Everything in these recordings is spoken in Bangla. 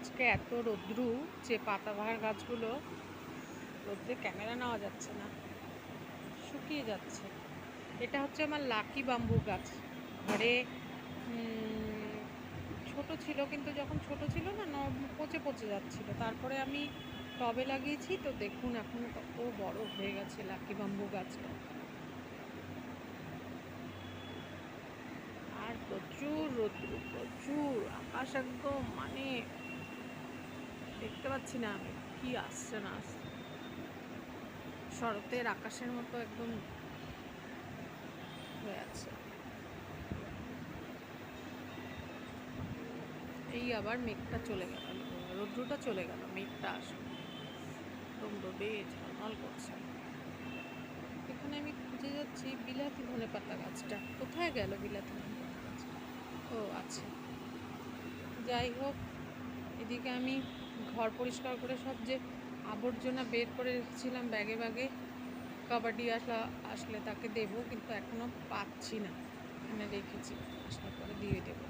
আজকে এত রৌদ্রু যে পাতাবাহার গাছগুলো রোদ্রে ক্যামেরা নেওয়া যাচ্ছে না, শুকিয়ে যাচ্ছে। এটা হচ্ছে আমার লাকি বাম্বু গাছ। ঘরে ছোট ছিল কিন্তু যখন ছোট ছিল ন- পচে পচে যাচ্ছিল। তারপরে আমি টবে লাগিয়েছি, তো দেখুন এখন কত বড় হয়ে গেছে লাকি বাম্বু গাছটা। আর প্রচুর রৌদ্র, প্রচুর আকাশ একদম মানে দেখতে পাচ্ছি না আমি কি আসছে না আসছে। শরতের আকাশের মতো একদম হয়ে আছে। এই আবার মেঘটা চলে গেল, রৌদ্রটা চলে গেল, মেঘটা আসলো। একদম রোদে ঝলমল করছে। এখানে আমি খুঁজে যাচ্ছি বিলাতি ধনে পাতা গাছটা। কোথায় গেল বিলাতি ধনে পাতা গাছটা ও, আছে। যাই হোক, এদিকে আমি ঘর পরিষ্কার করে সব যে আবর্জনা বের করে রেখেছিলাম ব্যাগে ব্যাগে, কাবাডি আসলা, আসলে তাকে দেবো, কিন্তু এখনও পাচ্ছি না। এখানে রেখেছি আসলে পরে দিয়ে দেবো।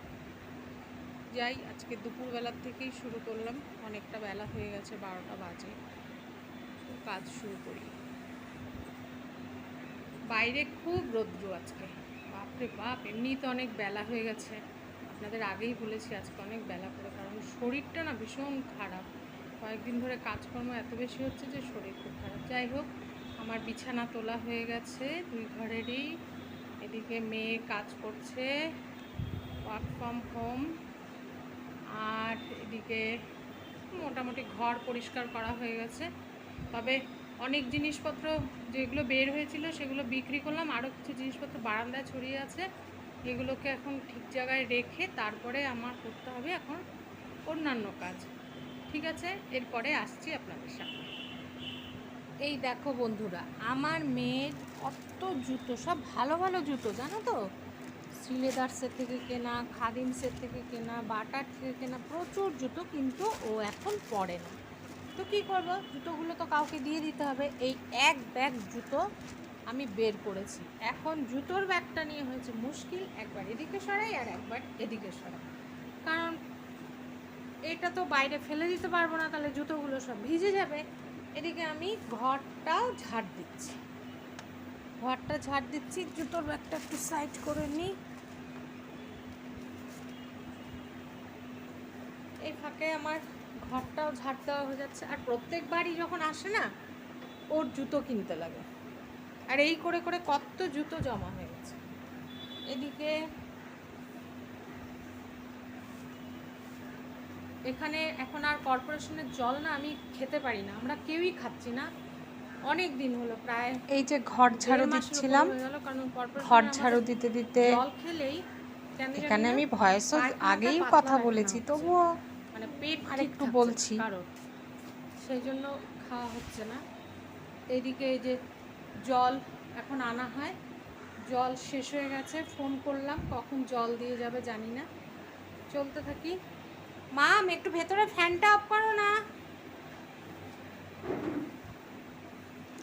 যাই, আজকে দুপুরবেলার থেকেই শুরু করলাম। অনেকটা বেলা হয়ে গেছে, বারোটা বাজে। কাজ শুরু করি। বাইরে খুব রৌদ্র আজকে। বাপরে বাপ এমনি তো অনেক বেলা হয়ে গেছে। আপনাদের আগেই বলেছি আজকে অনেক বেলা করে, কারণ শরীরটা না ভীষণ খারাপ। কয়েকদিন ধরে কাজকর্ম এত বেশি হচ্ছে যে শরীর খুব খারাপ। যাই হোক, আমার বিছানা তোলা হয়ে গেছে, দুই ঘরেরই। এদিকে মেয়ে কাজ করছে ওয়ার্ক ফ্রম হোম আর এদিকে মোটামুটি ঘর পরিষ্কার করা হয়ে গেছে। তবে অনেক জিনিসপত্র যেগুলো বের হয়েছিল সেগুলো বিক্রি করলাম। আরও কিছু জিনিসপত্র বারান্দায় ছড়িয়ে আছে। এগুলোকে এখন ঠিক জায়গায় রেখে তারপরে আমার করতে হবে এখন অন্যান্য কাজ। ঠিক আছে? এরপরে আসছি আপনাদের সামনে। এই দেখো বন্ধুরা, আমার মেয়ের কত জুতো, সব ভালো ভালো জুতো, জানো তো? শ্রীলেদার্সের থেকে কেনা খাদিমসের থেকে কেনা, বাটার থেকে কেনা, প্রচুর জুতো কিন্তু ও এখন পরে না। তো কী করব? জুতোগুলো তো কাউকে দিয়ে দিতে হবে। এই এক ব্যাগ জুতো আমি বের করেছি। এখন জুতোর ব্যাগটা নিয়ে হয়েছে মুশকিল, একবার এদিকে সরাই আর একবার এদিকে সরাই। কারণ এটা তো বাইরে ফেলে দিতে পারব না, তাহলে জুতোগুলো সব ভিজে যাবে। এদিকে আমি ঘরটাও ঝাড় দিচ্ছি। ঘরটা ঝাড় দিচ্ছি, জুতোর ব্যাগটা একটু সাইড করে নিই। এই ফাঁকে আমার ঘরটাও ঝাড় দেওয়া হয়ে যাচ্ছে। আর প্রত্যেকবারই যখন আসে না, ওর জুতো কিনতে লাগে। আর এই করে করে কত জুতো জমা হয়ে গেছে এদিকে এখানে এখন আর কর্পোরেশনের জল না আমি খেতে পারি না আমরা কেউই খাচ্ছি না অনেক দিন হলো প্রায় এই যে ঘর ঝাড়ু দিচ্ছিলাম কারণ ঘর ঝাড়ু দিতে দিতে জল খেলেই এখানে আমি ভয়েসও আগেই কথা বলেছি। তবুও মানে পেট আর একটু বলছি। কারোর সেই জন্য খাওয়া হচ্ছে না এদিকে এই যে জল এখন আনা হয়। জল শেষ হয়ে গেছে, ফোন করলাম, কখন জল দিয়ে যাবে জানি না। চলতে থাকি। মাম, একটু ভেতরে ফ্যানটা অফ করো না।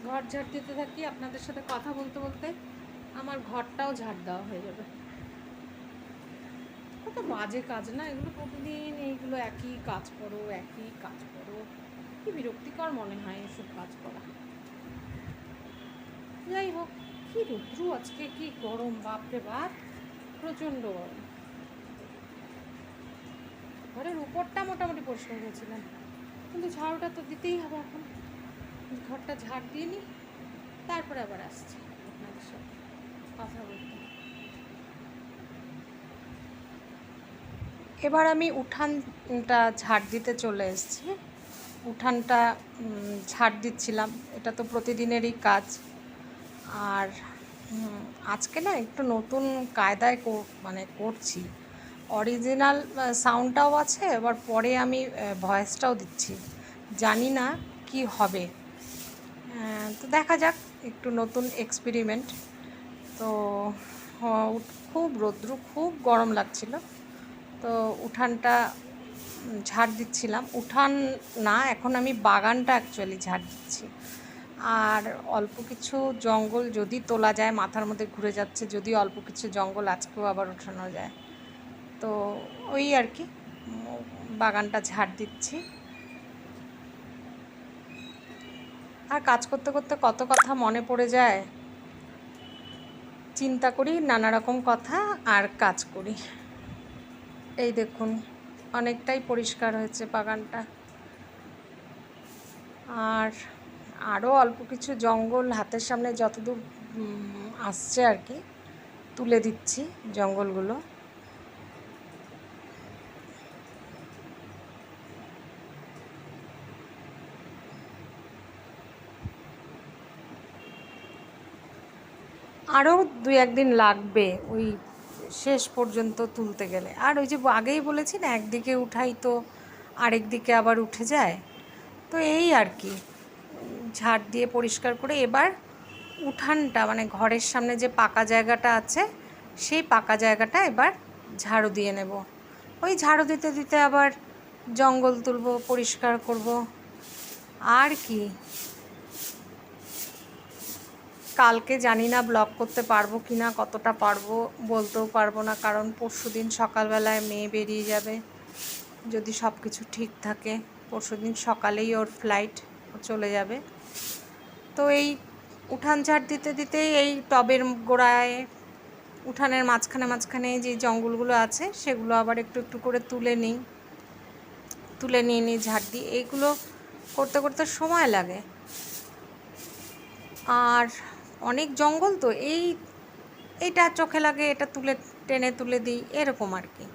ঘর ঝাড় দিতে থাকি, আপনাদের সাথে কথা বলতে বলতে আমার ঘরটাও ঝাড় দেওয়া হয়ে যাবে। কত বাজে কাজ না, এগুলো প্রতিদিন এইগুলো একই কাজ করো, একই কাজ করো। কি বিরক্তিকর মনে হয় এসব কাজ করা। যাই হোক কি রুদ্রু আজকে, কি গরম, বাপরে বাপ, প্রচণ্ড গরম। ঘরের উপরটা মোটামুটি পরিষ্কার করেছিলাম, কিন্তু ঝাড়ুটা তো দিতেই হবে এখন। ঘরটা ঝাড় দিয়ে নিই, তারপরে আবার আসছি আপনাদের সাথে কথা বলতে। এবার আমি উঠানটা ঝাড় দিতে চলে এসেছি। উঠানটা ঝাড় দিচ্ছিলাম, এটা তো প্রতিদিনেরই কাজ। আর আজকে না একটু নতুন কায়দায় মানে করছি। অরিজিনাল সাউন্ডটাও আছে, এবার পরে আমি ভয়েসটাও দিচ্ছি। জানি না কি হবে। তো দেখা যাক, একটু নতুন এক্সপেরিমেন্ট তো খুব রৌদ্র, খুব গরম লাগছিল। তো উঠানটা ঝাড় দিচ্ছিলাম। উঠান না, এখন আমি বাগানটা অ্যাকচুয়ালি ঝাড় দিচ্ছি। আর অল্প কিছু জঙ্গল যদি তোলা যায়, মাথার মধ্যে ঘুরে যাচ্ছে, যদি অল্প কিছু জঙ্গল আজকেও আবার ওঠানো যায়। তো ওই আর কি, বাগানটা ঝাড় দিচ্ছি। আর কাজ করতে করতে কত কথা মনে পড়ে যায়? চিন্তা করি, নানা রকম কথা আর কাজ করি। এই দেখুন, অনেকটাই পরিষ্কার হয়েছে বাগানটা। আর আরও অল্প কিছু জঙ্গল হাতের সামনে যতদূর আসছে আর কি, তুলে দিচ্ছি জঙ্গলগুলো। আরও দুই একদিন লাগবে ওই শেষ পর্যন্ত তুলতে গেলে। আর ওই যে আগেই বলেছি না, একদিকে উঠাই তো আরেক দিকে আবার উঠে যায়। তো এই আর কি। ঝাড় দিয়ে পরিষ্কার করে এবার উঠানটা মানে ঘরের সামনে যে পাকা জায়গাটা আছে, সেই পাকা জায়গাটা এবার ঝাড়ু দিয়ে নেব। ওই ঝাড়ু দিতে দিতে আবার জঙ্গল তুলবো, পরিষ্কার করব। আর কি। কালকে জানি না ব্লগ করতে পারব কি না কতটা পারব বলতেও পারব না, কারণ পরশু দিন সকালবেলায় মেয়ে বেরিয়ে যাবে। যদি সব কিছু ঠিক থাকে পরশু দিন সকালেই ওর ফ্লাইট চলে যাবে। তো এই উঠান ঝাড় দিতে দিতেই এই টবের গোড়ায়, উঠানের মাঝখানে মাঝখানে যে জঙ্গলগুলো আছে, সেগুলো আবার একটু একটু করে তুলে নিই। তুলে নিয়ে নিই ঝাড় দিই। এইগুলো করতে করতে সময় লাগে। আর অনেক জঙ্গল তো এই এইটা চোখে লাগে, এটা তুলে, টেনে তুলে দিই, এরকম আর কি।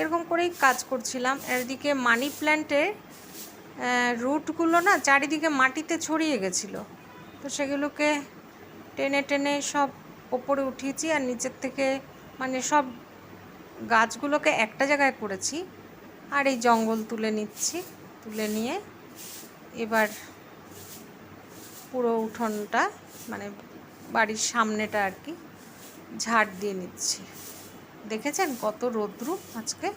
এরকম করেই কাজ করছিলাম। এদিকে মানি প্ল্যান্টের রুটগুলো না চারিদিকে মাটিতে ছড়িয়ে গেছিল। তো সেগুলোকে টেনে টেনে সব ওপরে উঠিয়েছি আর নিচের থেকে মানে সব গাছগুলোকে একটা জায়গায় করেছি আর এই জঙ্গল তুলে নিচ্ছি, তুলে নিয়ে এবার পুরো উঠোনটা মানে বাড়ির সামনেটা আর কি ঝাড় দিয়ে নিচ্ছি। দেখেছেন কত রৌদ্রু আজকে?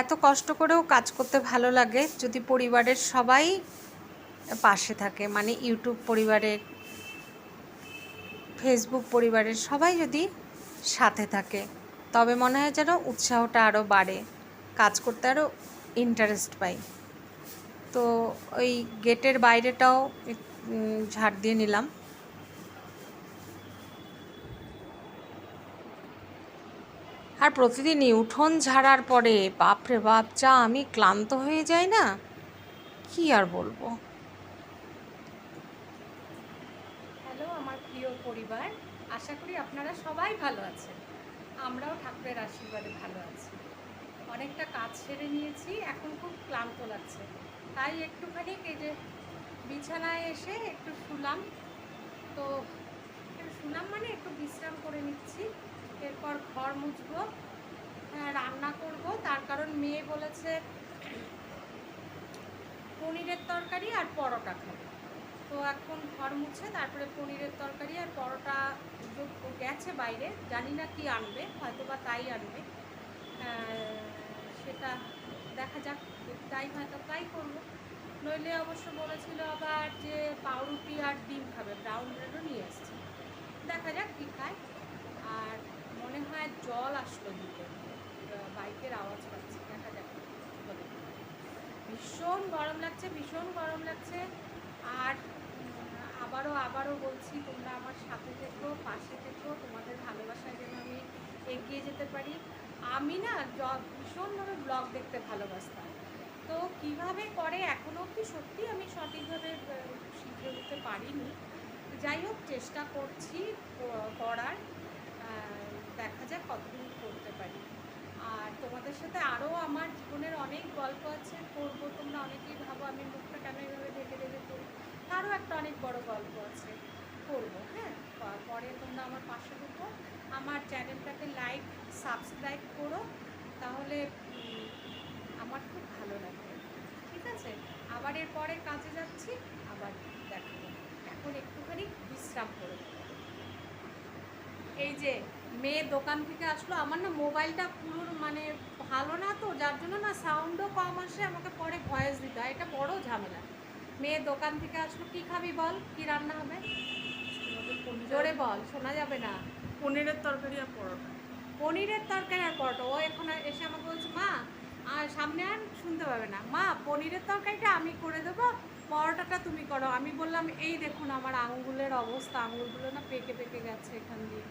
এত কষ্ট করেও কাজ করতে ভালো লাগে যদি পরিবারের সবাই পাশে থাকে মানে ইউটিউব পরিবারের ফেসবুক পরিবারের সবাই যদি সাথে থাকে, তবে মনে হয় যেন উৎসাহটা আরও বাড়ে, কাজ করতে আরও ইন্টারেস্ট পাই। তো ওই গেটের বাইরেটাও ঝাড় দিয়ে নিলাম। আর প্রতিদিনই উঠোন ঝাড়ার পরে, বাপরে বাপ, যা আমি ক্লান্ত হয়ে যাই না, কি আর বলব? হ্যালো, আমার প্রিয় পরিবার, আশা করি আপনারা সবাই ভালো আছেন। আমরাও ঠাকুরের আশীর্বাদে ভালো আছি। অনেকটা কাজ সেরে নিয়েছি, এখন খুব ক্লান্ত লাগছে। তাই একটুখানি এই যে বিছানায় এসে একটু শুলাম। তো শুলাম মানে একটু বিশ্রাম করে নিচ্ছি। এরপর ঘর মুছবো হ্যাঁ, রান্না করব। তার কারণ মেয়ে বলেছে পনিরের তরকারি আর পরোটা খাবে। তো এখন ঘর মুছে তারপরে পনিরের তরকারি আর পরোটা গেছে বাইরে। জানি না কি আনবে হয়তো বা তাই আনবে। সেটা দেখা যাক তাই হয়তো তাই করব। নইলে অবশ্য বলেছিল আবার যে পাউরুটি আর ডিম খাবে ব্রাউন ব্রেডও নিয়ে এসছে। দেখা যাক কী খায়। আর মনে হয় জল আসলো দিতে বাইকের আওয়াজ পাচ্ছি, দেখা যাক ভীষণ গরম লাগছে, ভীষণ গরম লাগছে। আর আবারও আবারও বলছি, তোমরা আমার সাথে থেকো, পাশে থেকো, তোমাদের ভালোবাসায় যেন আমি এগিয়ে যেতে পারি। আমি না ভীষণভাবে ব্লগ দেখতে ভালোবাসতাম। তো কীভাবে করে এখনও অবধি সত্যি আমি সঠিকভাবে শিখে উঠতে পারিনি। যাই হোক, চেষ্টা করছি করার। যাক কতদিন করতে পারি। আর তোমাদের সাথে আরও আমার জীবনের অনেক গল্প আছে, করব, তোমরা অনেকেই ভাবো আমি মুখটা কেন এইভাবে ঢেকে ঢেকে করি তারও একটা অনেক বড় গল্প আছে, করব হ্যাঁ? পরে তোমরা আমার পাশে থেকো। আমার চ্যানেলটাকে লাইক, সাবস্ক্রাইব করো। তাহলে আমার খুব ভালো লাগবে, ঠিক আছে? আবার এর পরে কাজে যাচ্ছি, আবার দেখো এখন একটুখানি বিশ্রাম করে। এই যে মেয়ে দোকান থেকে আসলো আমার না মোবাইলটা পুরো মানে ভালো না তো যার জন্য না সাউন্ডও কম আসে আমাকে পরে ভয়েস দিতে হয়। এটা বড় ঝামেলা। মেয়ে দোকান থেকে আসলো কি খাবি বল? কি রান্না হবে? জোরে বল শোনা যাবে না। পনিরের তরকারি আর পরোটা। পনিরের তরকারি আর পরোটা। ও এখন এসে আমাকে বলছে মা আর সামনে আর শুনতে পাবে না। মা পনিরের তরকারিটা আমি করে দেবো পরোটাটা তুমি করো। আমি বললাম এই দেখুন আমার আঙ্গুলের অবস্থা। আঙ্গুলগুলো না পেকে পেকে গেছে এখান দিয়ে।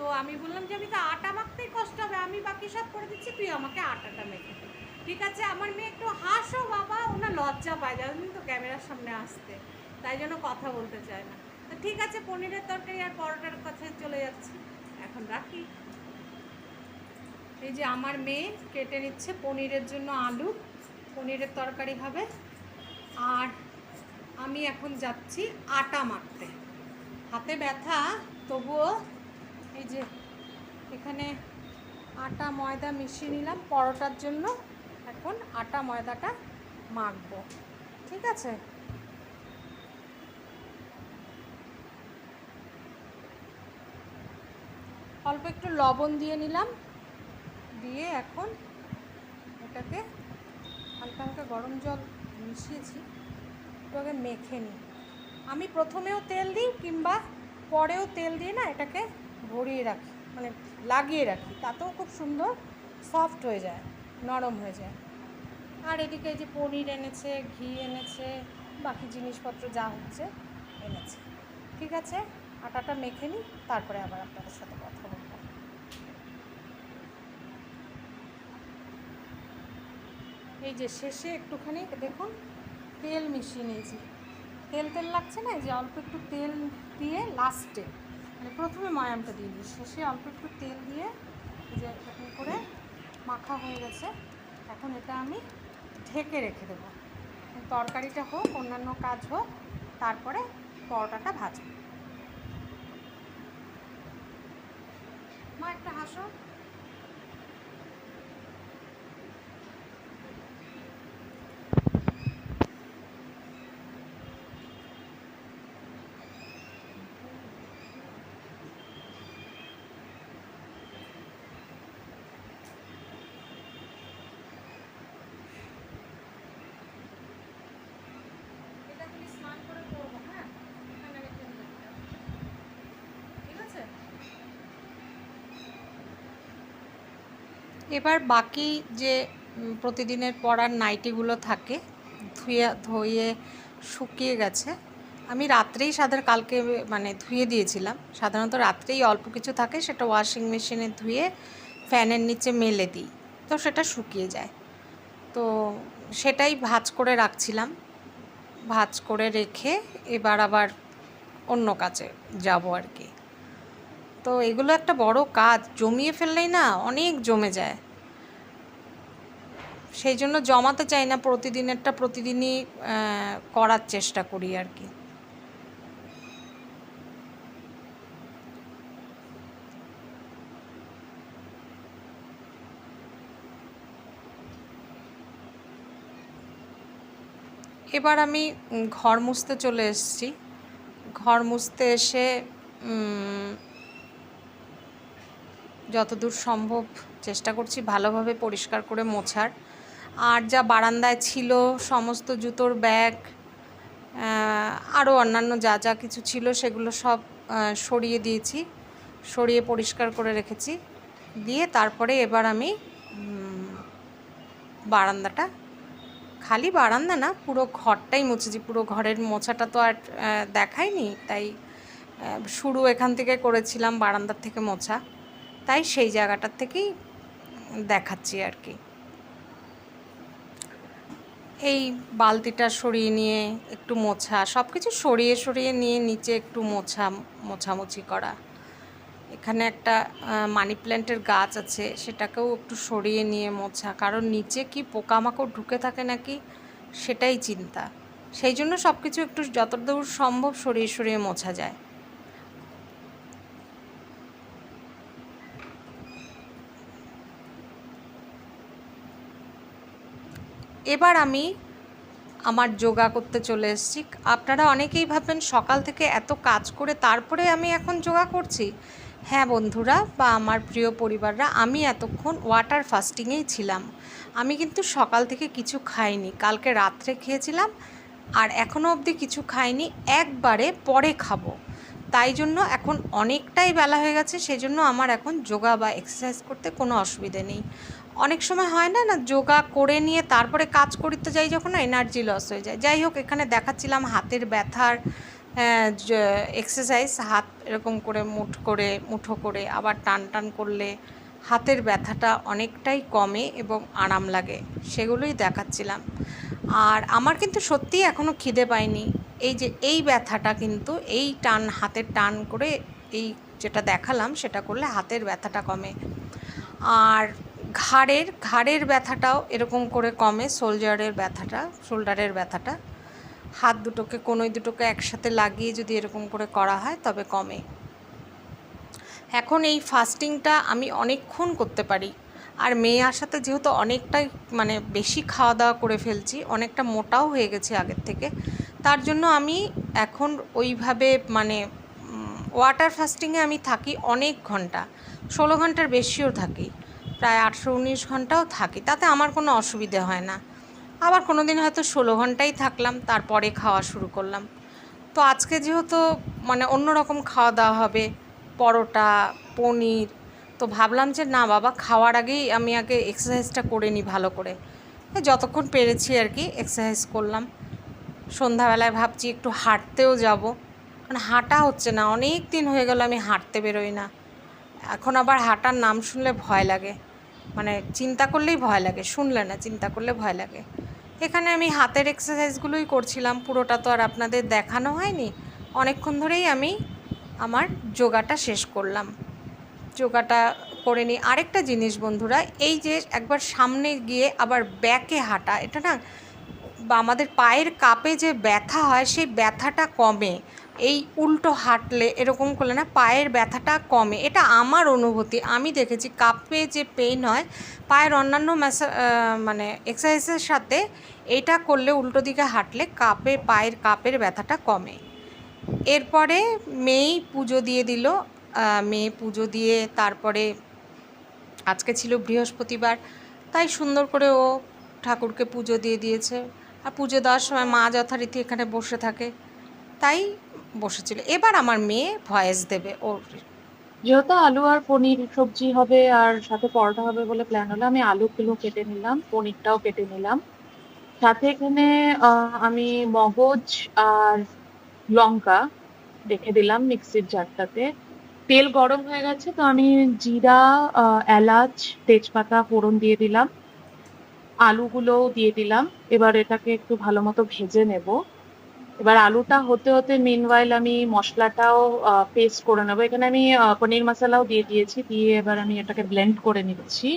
তো আমি বললাম যে, আমি তো আটা মাখতেই কষ্ট হবে, আমি বাকি সব করে দিচ্ছি, তুই আমাকে আটাটা মেখে ঠিক আছে, আমার মেয়ে একটু হাসো বাবা ওনার লজ্জা পায় জানেন তো ক্যামেরার সামনে আসতে, তাই জন্য কথা বলতে চায় না। তো ঠিক আছে, পনিরের তরকারি আর পরোটার কথায় চলে যাচ্ছি, এখন রাখি। এই যে আমার মেয়ে কেটে নিচ্ছে পনিরের জন্য আলু, পনিরের তরকারি হবে। আর আমি এখন যাচ্ছি আটা মাখতে। হাতে ব্যথা, তবুও এই যে এখানে আটা, ময়দা মিশিয়ে নিলাম। পরোটার জন্য এখন আটা, ময়দাটা মাখবো। ঠিক আছে? অল্প একটু লবণ দিয়ে নিলাম। দিয়ে এখন এটাকে হালকা হালকা গরম জল মিশিয়েছি। আগে মেখে নিই। আমি প্রথমেও তেল দিই কিংবা পরেও তেল দিয়ে না এটাকে ভরিয়ে রাখি মানে লাগিয়ে রাখি, তাতেও খুব সুন্দর সফট হয়ে যায়, নরম হয়ে যায়। আর এদিকে যে পনির এনেছে, ঘি এনেছে, বাকি জিনিসপত্র যা হচ্ছে এনেছে। ঠিক আছে? আটাটা মেখে নিই, তারপরে আবার আপনাদের সাথে কথা বলব। এই যে শেষে একটুখানি দেখুন, তেল মিশিয়ে নিয়েছি। তেল তেল লাগছে না? এই যে অল্প একটু তেল দিয়ে লাস্টে মানে প্রথমে ময়ামটা দিয়ে দিই। শেষে অল্প একটু তেল দিয়ে যে এরকম করে মাখা হয়ে গেছে। এখন এটা আমি ঢেকে রেখে দেবো। তরকারিটা হোক, অন্যান্য কাজ হোক, তারপরে পরোটাটা ভাজবো। মা, একটা হাসো এটা তুমি স্নান করে করব হ্যাঁ এখানে রেখে দিলে এটা। ঠিক আছে এবার বাকি যে প্রতিদিনের পরার নাইটিগুলো থাকে, ধুয়ে ধুয়ে শুকিয়ে গেছে, আমি রাত্রেই সাধারণ কালকে মানে ধুয়ে দিয়েছিলাম। সাধারণত রাত্রেই অল্প কিছু থাকে, সেটা ওয়াশিং মেশিনে ধুয়ে ফ্যানের নিচে মেলে দিই, তো সেটা শুকিয়ে যায়। তো সেটাই ভাজ করে রাখছিলাম, ভাজ করে রেখে এবার আবার অন্য কাজে যাব আর কি। তো এগুলো একটা বড় কাজ। জমিয়ে ফেললেই না অনেক জমে যায়। সেই জন্য জমাতে চাই না, প্রতিদিনেরটা প্রতিদিনই করার চেষ্টা করি আর কি। এবার আমি ঘর মুছতে চলে এসেছি। ঘর মুছতে এসে যতদূর সম্ভব চেষ্টা করছি ভালোভাবে পরিষ্কার করে মোছার। আর যা বারান্দায় ছিল, সমস্ত জুতোর ব্যাগ আরও অন্যান্য যা যা কিছু ছিল সেগুলো সব সরিয়ে দিয়েছি, সরিয়ে পরিষ্কার করে রেখেছি। দিয়ে তারপরে এবার আমি বারান্দাটা খালি বারান্দা না, পুরো ঘরটাই মুছেছি। পুরো ঘরের মোছাটা তো আর দেখায়নি তাই শুরু এখান থেকে করেছিলাম বারান্দার থেকে মোছা। তাই সেই জায়গাটার থেকেই দেখাচ্ছি আর কি। এই বালতিটা সরিয়ে নিয়ে একটু মোছা সব কিছু সরিয়ে সরিয়ে নিয়ে নিচে একটু মোছা, মোছামুছি করা। এখানে একটা মানি প্ল্যান্টের গাছ আছে, সেটাকেও একটু সরিয়ে নিয়ে মোছা। কারণ নিচে কি পোকামাকড় ঢুকে থাকে নাকি, সেটাই চিন্তা। সেই জন্য সব কিছু একটু যতদূর সম্ভব সরিয়ে সরিয়ে মোছা যায়। এবার আমি আমার যোগা করতে চলে এসেছি। আপনারা অনেকেই ভাববেন সকাল থেকে এত কাজ করে তারপরে আমি এখন যোগা করছি। হ্যাঁ বন্ধুরা বা আমার প্রিয় পরিবাররা, আমি এতক্ষণ ওয়াটার ফাস্টিংয়েই ছিলাম। আমি কিন্তু সকাল থেকে কিছু খাইনি। কালকে রাত্রে খেয়েছিলাম আর এখনও অবধি কিছু খাইনি। একবারে পরে খাব। তাই জন্য এখন অনেকটাই বেলা হয়ে গেছে সেই জন্য আমার এখন যোগা বা এক্সারসাইজ করতে কোনো অসুবিধে নেই। অনেক সময় হয় না না, যোগা করে নিয়ে তারপরে কাজ করতে যাই যখন এনার্জি লস হয়ে যায়। যাই হোক, এখানে দেখাচ্ছিলাম হাতের ব্যথার এক্সারসাইজ হাত এরকম করে মুঠ করে, মুঠো করে, আবার টান টান করলে হাতের ব্যথাটা অনেকটাই কমে এবং আরাম লাগে, সেগুলোই দেখাচ্ছিলাম। আর আমার কিন্তু সত্যিই এখনও খিদে পায়নি এই যে, এই ব্যথাটা কিন্তু, এই টান, হাতের টান করে এই যেটা দেখালাম, সেটা করলে হাতের ব্যথাটা কমে। আর ঘাড়ের ঘাড়ের ব্যথাটাও এরকম করে কমে, শোল্ডারের ব্যথাটা শোল্ডারের ব্যথাটা। হাত দুটোকে, কোনোই দুটোকে একসাথে লাগিয়ে যদি এরকম করে করা হয়, তবে কমে। এখন এই ফাস্টিংটা আমি অনেকক্ষণ করতে পারি। আর মেয়ে আসাতে যেহেতু অনেকটাই মানে বেশি খাওয়া দাওয়া করে ফেলছি, অনেকটা মোটাও হয়ে গেছে আগের থেকে, তার জন্য আমি এখন ওইভাবে মানে ওয়াটার ফাস্টিংয়ে আমি থাকি অনেক ঘণ্টা। ষোলো ঘণ্টার বেশিও থাকি। প্রায় আটশো উনিশ ঘন্টাও থাকি, তাতে আমার কোনো অসুবিধে হয় না। আবার কোনো দিন হয়তো ষোলো ঘন্টাই থাকলাম, তারপরে খাওয়া শুরু করলাম। তো আজকে যেহেতু মানে অন্য রকম খাওয়া দাওয়া হবে, পরোটা, পনির, তো ভাবলাম যে না বাবা, খাওয়ার আগেই আমি আগে এক্সারসাইজটা করে নিই ভালো করে। যতক্ষণ পেরেছি আর কি এক্সারসাইজ করলাম। সন্ধ্যাবেলায় ভাবছি একটু হাঁটতেও যাব। কারণ হাঁটা হচ্ছে না, অনেক দিন হয়ে গেল আমি হাঁটতে বেরোই না। এখন আবার হাঁটার নাম শুনলে ভয় লাগে। মানে চিন্তা করলেই ভয় লাগে, শুনলে না, চিন্তা করলে ভয় লাগে। এখানে আমি হাতের এক্সারসাইজগুলোই করছিলাম, পুরোটা তো আর আপনাদের দেখানো হয়নি। অনেকক্ষণ ধরেই আমি আমার যোগাটা শেষ করলাম। যোগাটা করে নিই। আরেকটা জিনিস বন্ধুরা, এই যে একবার সামনে গিয়ে আবার ব্যাকে হাঁটা, এটা না, বা আমাদের পায়ের কাপে যে ব্যথা হয়, সেই ব্যথাটা কমে। এই উল্টো হাঁটলে এরকম করলে না পায়ের ব্যথাটা কমে। এটা আমার অনুভূতি। আমি দেখেছি কাপে যে পেইন হয়, পায়ের অন্যান্য ম্যাসা মানে এক্সারসাইজের সাথে এটা করলে উল্টো দিকে হাঁটলে কাপে, পায়ের কাপের ব্যথাটা কমে। এরপরে মেয়েই পুজো দিয়ে দিল। মেয়ে পুজো দিয়ে তারপরে আজকে ছিল বৃহস্পতিবার, তাই সুন্দর করে ও ঠাকুরকে পুজো দিয়ে দিয়েছে। আর পুজো দেওয়ার সময় মা যথারীতি এখানে বসে থাকে। তাই বসেছিল। এবার আমার মেয়ে ভয়েস দেবে ওর। যেহেতু আলু আর পনির সবজি হবে আর সাথে পরোটা হবে বলে প্ল্যান হলো, আমি আলুগুলো কেটে নিলাম, পনিরটাও কেটে নিলাম। সাথে এখানে আমি মগজ আর লঙ্কা রেখে দিলাম মিক্সির জারটাতে। তেল গরম হয়ে গেছে, তো আমি জিরা এলাচ, তেজপাতা, ফোড়ন দিয়ে দিলাম। আলুগুলো দিয়ে দিলাম। এবার এটাকে একটু ভালো মতো ভেজে নেব। এবার আলুটা হতে হতে মিনওয়াইল আমি মশলাটাও পেস্ট করে নেব। এখানে আমি পনির মশলাও দিয়ে দিয়েছি, দিয়ে এবার আমি এটাকে ব্লেন্ড করে নিচ্ছি।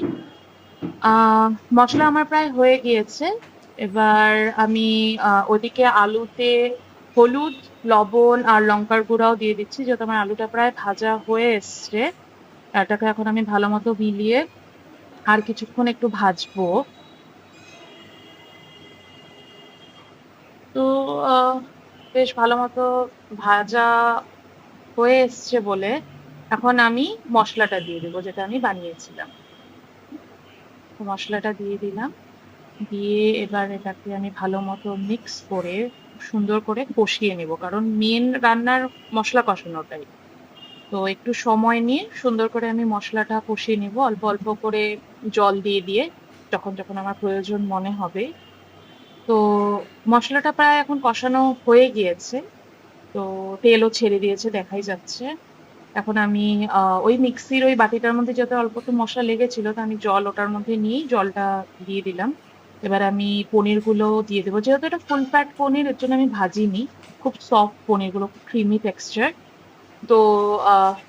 মশলা আমার প্রায় হয়ে গিয়েছে। এবার আমি ওদিকে আলুতে হলুদ, লবণ আর লঙ্কার গুঁড়াও দিয়ে দিচ্ছি যেহেতু আমার আলুটা প্রায় ভাজা হয়ে এসছে। এটাকে এখন আমি ভালো মতো মিলিয়ে আর কিছুক্ষণ একটু ভাজবো। তো বেশ ভালো মতো ভাজা হয়ে এসছে বলে এখন আমি মশলাটা দিয়ে দেবো, যেটা আমি বানিয়েছিলাম। মশলাটা দিয়ে দিলাম। দিয়ে এবার এটাকে আমি ভালো মতো মিক্স করে, সুন্দর করে কষিয়ে নেব, কারণ মেন রান্নার মশলা কষানোটাই। তো একটু সময় নিয়ে সুন্দর করে আমি মশলাটা কষিয়ে নিব। অল্প অল্প করে জল দিয়ে দিয়ে, যখন যখন আমার প্রয়োজন মনে হবে তো মশলাটা প্রায় এখন কষানো হয়ে গিয়েছে। তো তেলও ছেড়ে দিয়েছে, দেখাই যাচ্ছে। এখন আমি ওই মিক্সির ওই বাটিটার মধ্যে যাতে অল্প একটু মশলা লেগেছিল, তো আমি জল ওটার মধ্যে নিয়েই জলটা দিয়ে দিলাম। এবার আমি পনিরগুলো দিয়ে দেবো। যেহেতু এটা ফুল ফ্যাট পনির, এর জন্য আমি ভাজিনি। খুব সফট পনিরগুলো, খুব ক্রিমি টেক্সচার তো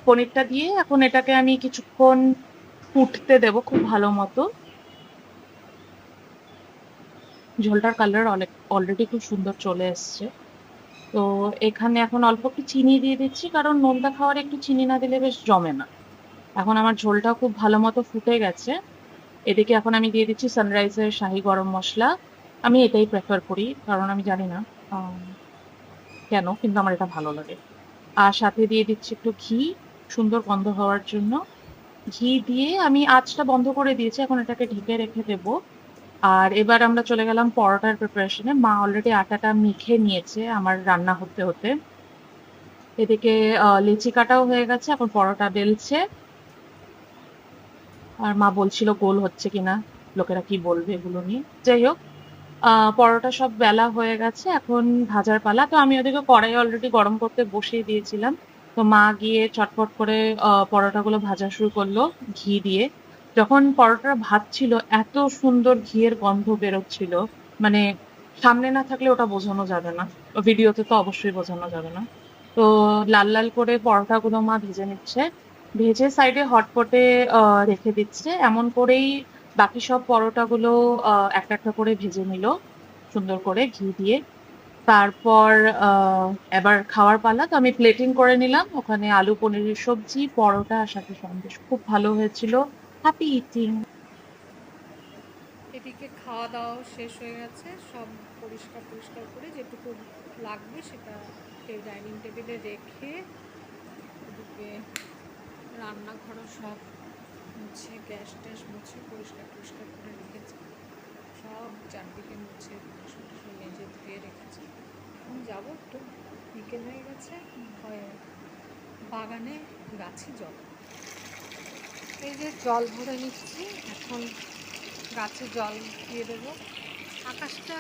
পনিরটা দিয়ে এখন এটাকে আমি কিছুক্ষণ ফুটতে দেবো খুব ভালো মতো। ঝোলটার কালার অনেক অলরেডি খুব সুন্দর চলে এসছে। তো এখানে এখন অল্প একটু চিনি দিয়ে দিচ্ছি, কারণ নোনতা খাওয়ার একটু চিনি না দিলে বেশ জমে না। এখন আমার ঝোলটা খুব ভালো মতো ফুটে গেছে। এদিকে এখন আমি দিয়ে দিচ্ছি সানরাইজের শাহি গরম মশলা। আমি এটাই প্রেফার করি, কারণ আমি জানি না কেন, কিন্তু আমার এটা ভালো লাগে। আর সাথে দিয়ে দিচ্ছি একটু ঘি, সুন্দর গন্ধ হওয়ার জন্য। ঘি দিয়ে আমি আঁচটা বন্ধ করে দিয়েছি, এখন এটাকে ঢেকে রেখে দেবো। আর এবার আমরা চলে গেলাম পরোটার প্রিপারেশনে মা অলরেডি আটাটা মিখে নিয়েছে আমার রান্না হতে হতে। এদিকে লিচি কাটাও হয়ে গেছে, এখন পরোটা বেলছে। আর মা বলছিল গোল হচ্ছে কিনা, লোকেরা কি বলবে এগুলো নিয়ে। যাই হোক পরোটা সব বেলা হয়ে গেছে, এখন ভাজার পালা। তো আমি ওদিকে কড়াই অলরেডি গরম করতে বসিয়ে দিয়েছিলাম। তো মা গিয়ে চটপট করে পরোটাগুলো ভাজা শুরু করল ঘি দিয়ে। যখন পরোটাটা ভাজছিল এত সুন্দর ঘিয়ের গন্ধ বেরোচ্ছিল। মানে সামনে না থাকলে ওটা বোঝানো যাবে না। ভিডিওতে তো অবশ্যই বোঝানো যাবে না। তো লাল লাল করে পরোটাগুলো মা ভেজে নিচ্ছে। ভেজে সাইডে হটপটে রেখে দিচ্ছে। এমন করেই বাকি সব পরোটাগুলো একটা একটা করে ভেজে নিল। সুন্দর করে ঘি দিয়ে। তারপর এবার খাওয়ার পালা। তো আমি প্লেটিং করে নিলাম। ওখানে আলু, পনিরের সবজি, পরোটা সাথে সন্দেশ। খুব ভালো হয়েছিল। হ্যাপি ইটিং এদিকে খাওয়া দাওয়াও শেষ হয়ে গেছে। সব পরিষ্কার পরিষ্কার করে যেটুকু লাগবে সেটা ডাইনিং টেবিলে রেখে এদিকে রান্নাঘরও সব মুছে, গ্যাস ট্যাস মুছে, পরিষ্কার পরিষ্কার করে রেখেছি। সব চারদিকে মুছে মেজে ধুয়ে রেখেছি। এখন যাব একটু, বিকেল হয়ে গেছে বাগানে গাছে জল। এই যে জল ভরে নিচ্ছি, এখন গাছে জল দিয়ে দেবো। আকাশটা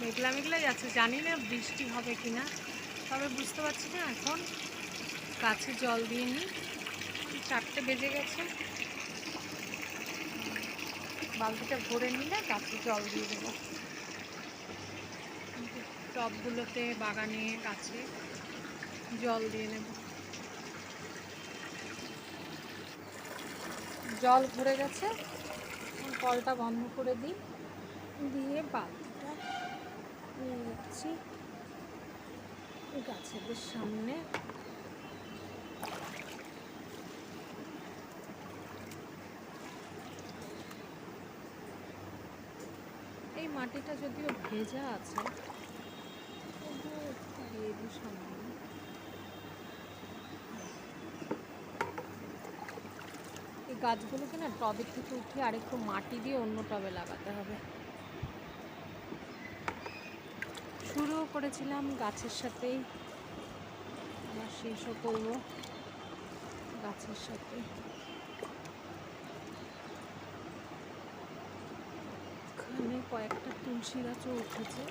মেঘলা মেঘলাই যাচ্ছে জানি না বৃষ্টি হবে কি না তবে বুঝতে পারছি না এখন। গাছে জল দিয়ে নিই, চারটে বেজে গেছে। বালতিটা ভরে নিলে গাছে জল দিয়ে দেবো। টবগুলোতে, বাগানে, গাছে জল দিয়ে নেব। জল ভরে গেছে। কলটা বন্ধ করে দিই। দিয়ে বালতিটা নিয়ে যাচ্ছি গাছেদের সামনে। এই মাটিটা যদিও ভেজা আছে দিয়ে দিই সামান্য এই গাছগুলোকে না টবের থেকে উঠিয়ে আরেকটু মাটি দিয়ে অন্য টবে লাগাতে হবে। শুরুও করেছিলাম গাছের সাথেই। আবার শেষও করব গাছের সাথে। এখানে কয়েকটা তুলসী গাছও উঠেছে।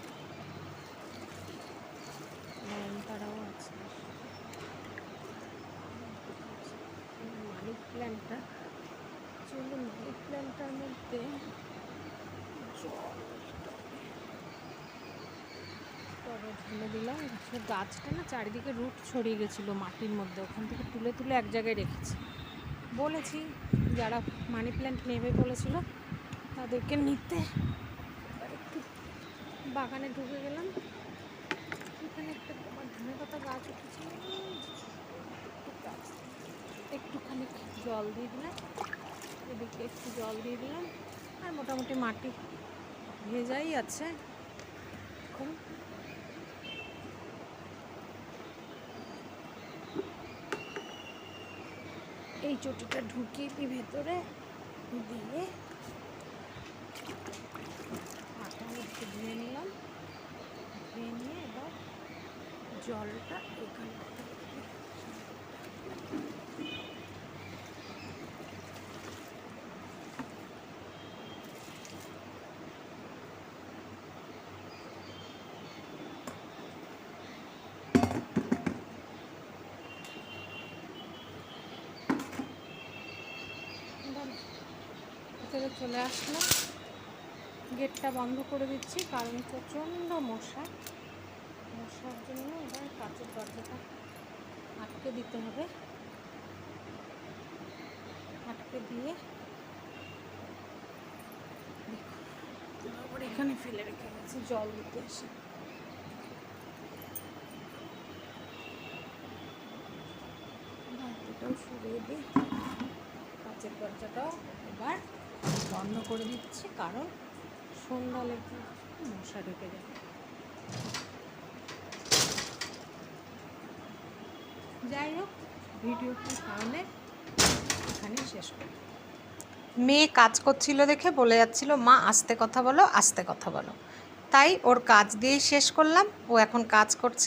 তারাও আছে। মানি প্ল্যান্টটা চলুন প্ল্যান্টটার মধ্যে। জল ঢেলে দিলাম। গাছটা না চারিদিকে রুট ছড়িয়ে গেছিল মাটির মধ্যে। ওখান থেকে তুলে তুলে এক জায়গায় রেখেছি। বলেছি, যারা মানি প্ল্যান্ট নেবে বলেছিল, তাদেরকে নিতে। একটু বাগানে ঢুকে গেলাম। এখানে একটা আমার ধনে পাতা গাছ উঠেছে। একটু গাছ একটুখানি জল দিয়ে দিলাম। এদিকে একটু জল দিয়ে দিলাম, আর মোটামুটি মাটি ভেজাই আছে। এখন এই চটিটা ঢুকিয়ে দিই ভেতরে, দিয়ে আটা একটু ধুয়ে নিলাম। ধুয়ে নিয়ে এবার জলটা এখানে এবার ভিতরে চলে আসলাম গেটটা বন্ধ করে দিচ্ছি কারণ প্রচণ্ড মশা। মশার জন্য এবার কাঁচের দরজাটা আটকে দিতে হবে। আটকে দিয়ে এখানে ফেলে রেখে গেছি, জল দিতে এসে। বালতিটাও সরিয়ে দিই কাঁচের দরজাটাও এবার বন্ধ করে দিচ্ছি, কারণ সন্ধ্যা লেগে মশা ঢুকে যাবে। যাই হোক, ভিডিওটি তাহলে এখানেই শেষ করি মেয়ে কাজ করছিল দেখে বলে যাচ্ছিল, মা, আস্তে কথা বলো, আস্তে কথা বলো। তাই ওর কাজ দিয়েই শেষ করলাম, ও এখন কাজ করছে।